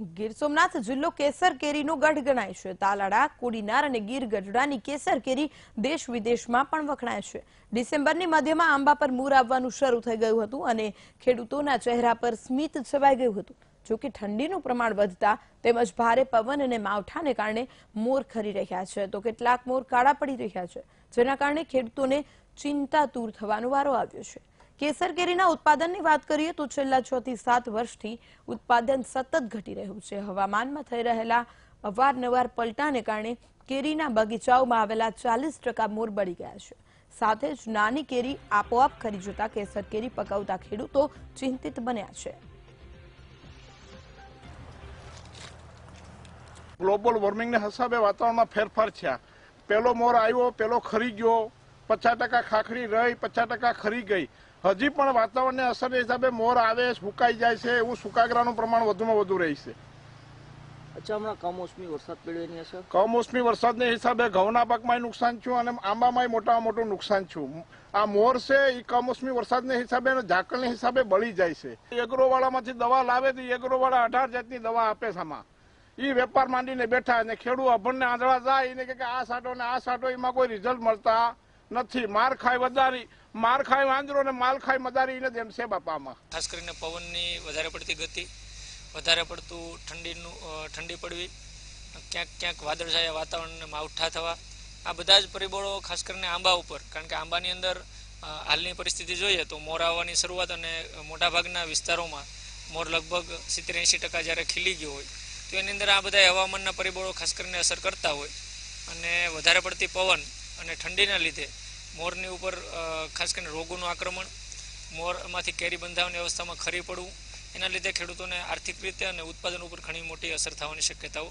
ગીર સોમનાથ જિલ્લો કેસર કેરીનો ગઢ ગણાય છે. તાલાડા કોડીનાર અને ગીર ગઢડાની કેસર કેરી દેશ વિદેશમાં પણ વખણાય છે. ડિસેમ્બરની મધ્યમાં આંબા પર મૂર આવવાનું શરૂ થઈ ગયું હતું અને ખેડૂતોના ચહેરા પર સ્મિત છવાઈ ગયું હતું. જોકે ઠંડીનું પ્રમાણ વધતા તેમજ ભારે પવન અને માવઠાને કારણે મોર ખરી રહ્યા છે. તો કેટલાક મોર કાળા પડી રહ્યા છે, જેના કારણે ખેડૂતોને ચિંતાતુર થવાનો વારો આવ્યો છે. કેસર કેરીના ઉત્પાદનની વાત કરીએ તો છેલ્લા છ થી સાત વર્ષથી ઉત્પાદન સતત ઘટી રહ્યું છે. હવામાનમાં થઈ રહેલા અવારનવાર પલટાને કારણે કેરીના બગીચાઓમાં આવેલા ચાલીસ ટકા મોર બળી ગયા છે. સાથે જ નાની કેરી આપોઆપ ખરી જતા કેસર કેરી પકવતા ખેડૂતો ચિંતિત બન્યા છે. ગ્લોબલ વોર્મિંગના હિસાબે વાતાવરણમાં ફેરફાર થયા. પેલો મોર આવ્યો, પેલો ખરી ગયો. પચાસ ટકા ખાખરી રહી, પચાસ ટકા ખરી ગઈ. હજી પણ વાતાવરણની અસરના હિસાબે મોર આવે સુકાઈ જાય છે એવું સુકાગરાનું પ્રમાણ વધુમાં વધુ રહેશે અચ્છા હમણાં કમોસમી વરસાદ અસર? કમોસમી વરસાદને હિસાબે ઘઉંના પાકમાં નુકસાન છું અને આંબામાં મોટામાં મોટું નુકસાન છું આ મોર છે એ કમોસમી વરસાદને હિસાબે અને ઝાકળને હિસાબે બળી જાય છે. એગ્રોવાળામાંથી દવા લાવે તો એગ્રોવાળા અઢાર જાતની દવા આપે છે આમાં. એ વેપાર માંડીને બેઠા અને ખેડૂત અભણને આંધળા જાય એને કે આ સાટો ને આ સાટો એમાં કોઈ રિઝલ્ટ મળતા નથી. માર ખાય વધારી. માર ખાય, વાંદરો ને માલ ખાય, મદારી એને તેમ છે બાપામાં. ખાસ કરીને પવનની વધારે પડતી ગતિ, વધારે પડતું ઠંડીનું ઠંડી પડવી, ક્યાંક ક્યાંક વાદળછાયા વાતાવરણને માવઠા થવા. આ બધા જ પરિબળો ખાસ કરીને આંબા ઉપર, કારણ કે આંબાની અંદર હાલની પરિસ્થિતિ જોઈએ તો મોર આવવાની શરૂઆત અને મોટાભાગના વિસ્તારોમાં મોર લગભગ સિત્તેર એંશી ટકા જ્યારે ખીલી ગયો હોય, તો એની અંદર આ બધા હવામાનના પરિબળો ખાસ કરીને અસર કરતા હોય. અને વધારે પડતી પવન અને ઠંડીના લીધે મોરની ઉપર ખાસ કરીને રોગોનું આક્રમણ, મોરમાંથી કેરી બંધાવવાની અવસ્થામાં ખરી પડવું, એના લીધે ખેડૂતોને આર્થિક રીતે અને ઉત્પાદન ઉપર ઘણી મોટી અસર થવાની શક્યતાઓ